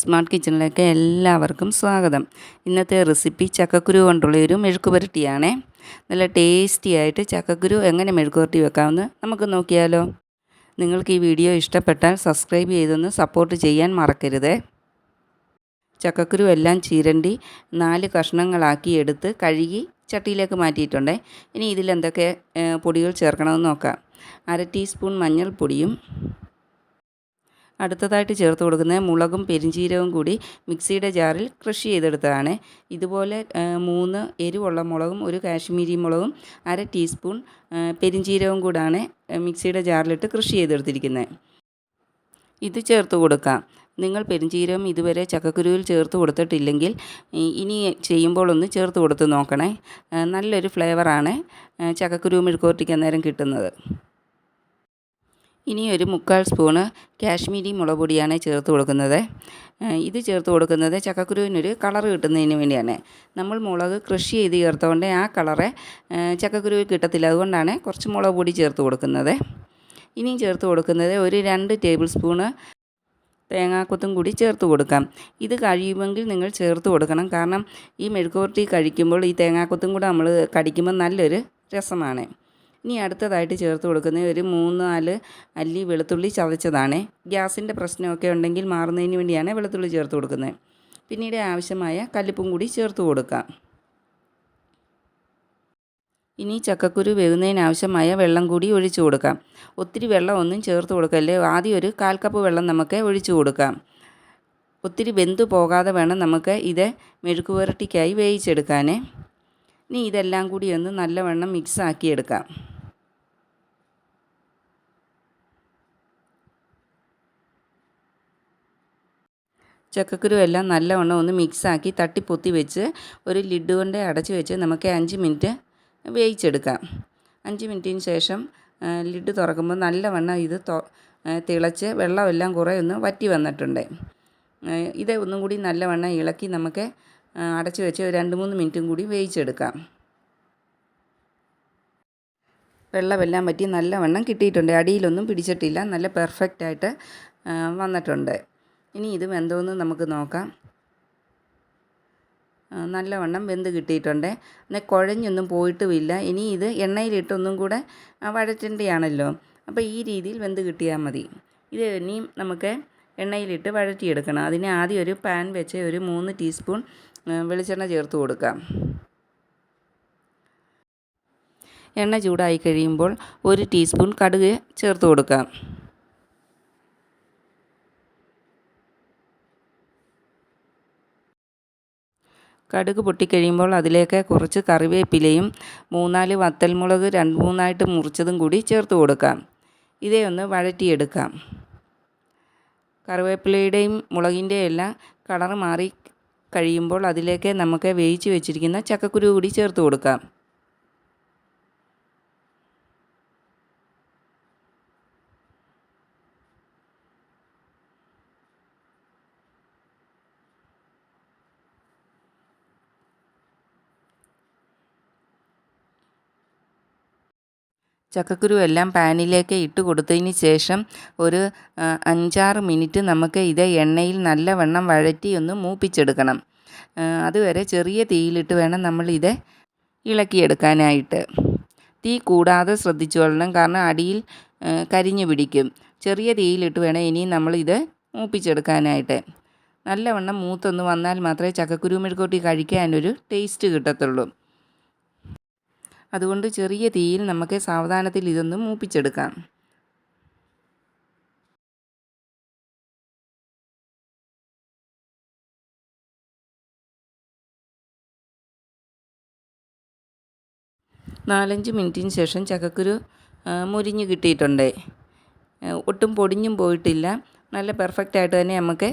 Smart കിച്ചണിലേക്ക് എല്ലാവർക്കും സ്വാഗതം. ഇന്നത്തെ റെസിപ്പി ചക്കക്കുരു കൊണ്ടുള്ള ഒരു മെഴുക്ക് പുരട്ടിയാണേ. നല്ല ടേസ്റ്റി ആയിട്ട് ചക്കക്കുരു എങ്ങനെ മെഴുക്ക് പുരട്ടി വെക്കാമെന്ന് നമുക്ക് നോക്കിയാലോ. നിങ്ങൾക്ക് ഈ വീഡിയോ ഇഷ്ടപ്പെട്ടാൽ സബ്സ്ക്രൈബ് ചെയ്തൊന്ന് സപ്പോർട്ട് ചെയ്യാൻ മറക്കരുത്. ചക്കക്കുരു എല്ലാം ചീരണ്ടി നാല് കഷ്ണങ്ങളാക്കി എടുത്ത് കഴുകി ചട്ടിയിലേക്ക് മാറ്റിയിട്ടുണ്ട്. ഇനി ഇതിലെന്തൊക്കെ എന്തൊക്കെ പൊടികൾ ചേർക്കണമെന്ന് നോക്കാം. അര ടീസ്പൂൺ മഞ്ഞൾപ്പൊടിയും അടുത്തതായിട്ട് ചേർത്ത് കൊടുക്കുന്നത് മുളകും പെരിഞ്ചീരവും കൂടി മിക്സിയുടെ ജാറിൽ ക്രഷ് ചെയ്തെടുത്തതാണ്. ഇതുപോലെ മൂന്ന് എരിവുള്ള മുളകും ഒരു കാശ്മീരി മുളകും അര ടീസ്പൂൺ പെരിഞ്ചീരവും കൂടാണ് മിക്സിയുടെ ജാറിലിട്ട് ക്രഷ് ചെയ്തെടുത്തിരിക്കുന്നത്. ഇത് ചേർത്ത് കൊടുക്കാം. നിങ്ങൾ പെരിഞ്ചീരകം ഇതുവരെ ചക്കക്കുരുവിൽ ചേർത്ത് കൊടുത്തിട്ടില്ലെങ്കിൽ ഇനി ചെയ്യുമ്പോൾ ഒന്ന് ചേർത്ത് കൊടുത്ത് നോക്കണേ. നല്ലൊരു ഫ്ലേവറാണ് ചക്കക്കുരു മെഴുക്കുവരട്ടിക്ക് അന്നേരം കിട്ടുന്നത്. ഇനി ഒരു മുക്കാൽ സ്പൂണ് കാശ്മീരി മുളക് പൊടിയാണ് ചേർത്ത് കൊടുക്കുന്നത്. ഇത് ചേർത്ത് കൊടുക്കുന്നത് ചക്കക്കുരുവിനൊരു കളർ കിട്ടുന്നതിന് വേണ്ടിയാണ്. നമ്മൾ മുളക് കൃഷി ചെയ്ത് ചേർത്തുകൊണ്ട് ആ കളറ് ചക്കക്കുരുവിൽ കിട്ടത്തില്ല. അതുകൊണ്ടാണ് കുറച്ച് മുളക് പൊടി ചേർത്ത് കൊടുക്കുന്നത്. ഇനിയും ചേർത്ത് കൊടുക്കുന്നത് ഒരു രണ്ട് ടേബിൾ സ്പൂണ് തേങ്ങാക്കൊത്തും കൂടി ചേർത്ത് കൊടുക്കാം. ഇത് കഴിയുമെങ്കിൽ നിങ്ങൾ ചേർത്ത് കൊടുക്കണം. കാരണം ഈ മെഴുക്കുപുരട്ടി കഴിക്കുമ്പോൾ ഈ തേങ്ങാക്കൊത്തും കൂടെ നമ്മൾ കടിക്കുമ്പോൾ നല്ലൊരു രസമാണ്. ഇനി അടുത്തതായിട്ട് ചേർത്ത് കൊടുക്കുന്നത് ഒരു മൂന്ന് നാല് അല്ലി വെളുത്തുള്ളി ചതച്ചതാണ്. ഗ്യാസിന്റെ പ്രശ്നമൊക്കെ ഉണ്ടെങ്കിൽ മാറുന്നതിന് വേണ്ടിയാണ് വെളുത്തുള്ളി ചേർത്ത് കൊടുക്കുന്നത്. പിന്നീട് ആവശ്യമായ കല്ലുപ്പും കൂടി ചേർത്ത് കൊടുക്കാം. ഇനി ചക്കക്കുരു വേകുന്നതിനാവശ്യമായ വെള്ളം കൂടി ഒഴിച്ചു കൊടുക്കാം. ഒത്തിരി വെള്ളം ഒന്നും ചേർത്ത് കൊടുക്കല്ലേ? ആദ്യം ഒരു കാൽ കപ്പ് വെള്ളം നമുക്ക് ഒഴിച്ചു കൊടുക്കാം. ഒത്തിരി വെന്തു പോകാതെ വേണം നമുക്ക് ഇത് മെഴുക്ക് പുരട്ടിക്കായി വേവിച്ചെടുക്കാൻ ഇനി ഇതെല്ലാം കൂടി ഒന്ന് നല്ലവണ്ണം മിക്സ് ചക്കക്കുരു എല്ലാം നല്ലവണ്ണം ഒന്ന് മിക്സാക്കി തട്ടിപ്പൊത്തി വെച്ച് ഒരു ലിഡ് കൊണ്ട് അടച്ച് വെച്ച് നമുക്ക് അഞ്ച് മിനിറ്റ് വേവിച്ചെടുക്കാം. അഞ്ച് മിനിറ്റിന് ശേഷം ലിഡ് തുറക്കുമ്പോൾ നല്ലവണ്ണം ഇത് തിളച്ച് വെള്ളമെല്ലാം കുറേ ഒന്ന് വറ്റി വന്നിട്ടുണ്ട്. ഇത് ഒന്നും കൂടി നല്ലവണ്ണം ഇളക്കി നമുക്ക് അടച്ചു വെച്ച് രണ്ട് മൂന്ന് മിനിറ്റും കൂടി വേവിച്ചെടുക്കാം. വെള്ളമെല്ലാം വറ്റി നല്ലവണ്ണം കിട്ടിയിട്ടുണ്ട്. അടിയിലൊന്നും പിടിച്ചിട്ടില്ല. നല്ല പെർഫെക്റ്റായിട്ട് വന്നിട്ടുണ്ട്. ഇനി ഇത് വെന്തോന്ന് നമുക്ക് നോക്കാം. നല്ലവണ്ണം വെന്ത് കിട്ടിയിട്ടുണ്ട്. എന്നാൽ കുഴഞ്ഞൊന്നും പോയിട്ടുമില്ല. ഇനി ഇത് എണ്ണയിലിട്ടൊന്നും കൂടെ ആ, വഴറ്റേണ്ടതാണല്ലോ അപ്പോൾ ഈ രീതിയിൽ വെന്ത് കിട്ടിയാൽ മതി. ഇത് ഇനിയും നമുക്ക് എണ്ണയിലിട്ട് വഴറ്റിയെടുക്കണം. അതിന് ആദ്യം ഒരു പാൻ വെച്ച് ഒരു മൂന്ന് ടീസ്പൂൺ വെളിച്ചെണ്ണ ചേർത്ത് കൊടുക്കാം. എണ്ണ ചൂടായി കഴിയുമ്പോൾ ഒരു ടീസ്പൂൺ കടുക് ചേർത്ത് കൊടുക്കാം. കടുക് പൊട്ടിക്കഴിയുമ്പോൾ അതിലേക്ക് കുറച്ച് കറിവേപ്പിലയും മൂന്നാൽ വത്തൽമുളക് രണ്ട് മൂന്നായിട്ട് മുറിച്ചതും കൂടി ചേർത്ത് കൊടുക്കാം. ഇതേ ഒന്ന് വഴറ്റിയെടുക്കാം. കറിവേപ്പിലയുടെയും മുളകിന്റെയും എല്ലാം കളർ മാറി കഴിയുമ്പോൾ അതിലേക്ക് നമുക്ക് വേവിച്ച് വെച്ചിരിക്കുന്ന ചക്കക്കുരു കൂടി ചേർത്ത് കൊടുക്കാം. ചക്കക്കുരു എല്ലാം പാനിലേക്ക് ഇട്ട് കൊടുത്തതിന് ശേഷം ഒരു അഞ്ചാറ് മിനിറ്റ് നമുക്ക് ഇത് എണ്ണയിൽ നല്ലവണ്ണം വഴറ്റി ഒന്ന് മൂപ്പിച്ചെടുക്കണം. അതുവരെ ചെറിയ തീയിലിട്ട് വേണം നമ്മൾ ഇത് ഇളക്കിയെടുക്കാനായിട്ട്. തീ കൂടാതെ ശ്രദ്ധിച്ചു കൊള്ളണം കാരണം അടിയിൽ കരിഞ്ഞു പിടിക്കും. ചെറിയ തീയിലിട്ട് വേണം ഇനി നമ്മൾ ഇത് മൂപ്പിച്ചെടുക്കാനായിട്ട്. നല്ലവണ്ണം മൂത്തൊന്ന് വന്നാൽ മാത്രമേ ചക്കക്കുരു മെഴുക്കോട്ടി കഴിക്കാനൊരു ടേസ്റ്റ് കിട്ടത്തുള്ളൂ. അതുകൊണ്ട് ചെറിയ തീയിൽ നമുക്ക് സാവധാനത്തിൽ ഇതൊന്ന് മൂപ്പിച്ചെടുക്കാം. നാലഞ്ച് മിനിറ്റിന് ശേഷം ചക്കക്കുരു മുരിഞ്ഞു കിട്ടിയിട്ടുണ്ട്. ഒട്ടും പൊടിഞ്ഞും പോയിട്ടില്ല. നല്ല പെർഫെക്റ്റ് ആയിട്ട് തന്നെ നമുക്ക്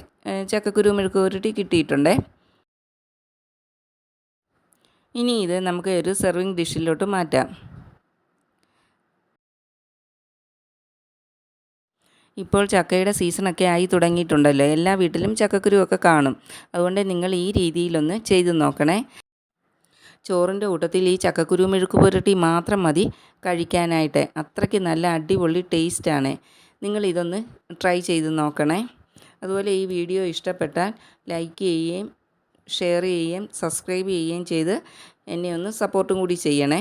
ചക്കക്കുരു മെഴുക്ക് ഉരുട്ടി കിട്ടിയിട്ടുണ്ട്. ഇനി ഇത് നമുക്ക് ഒരു സെർവിങ് ഡിഷിലോട്ട് മാറ്റാം. ഇപ്പോൾ ചക്കയുടെ സീസണൊക്കെ ആയി തുടങ്ങിയിട്ടുണ്ടല്ലോ. എല്ലാ വീട്ടിലും ചക്കക്കുരുവൊക്കെ കാണും. അതുകൊണ്ട് നിങ്ങൾ ഈ രീതിയിലൊന്ന് ചെയ്ത് നോക്കണേ. ചോറിന്റെ കൂട്ടത്തിൽ ഈ ചക്കക്കുരു മെഴുക്ക് പുരട്ടി മാത്രം മതി കഴിക്കാനായിട്ട്. അത്രയ്ക്ക് നല്ല അടിപൊളി ടേസ്റ്റാണ് നിങ്ങൾ ഇതൊന്ന് ട്രൈ ചെയ്ത് നോക്കണേ. അതുപോലെ ഈ വീഡിയോ ഇഷ്ടപ്പെട്ടാൽ ലൈക്ക് ചെയ്യുകയും ഷെയർ ചെയ്യുകയും സബ്സ്ക്രൈബ് ചെയ്യുകയും ചെയ്ത് എന്നെ ഒന്ന് സപ്പോർട്ടും കൂടി ചെയ്യണേ.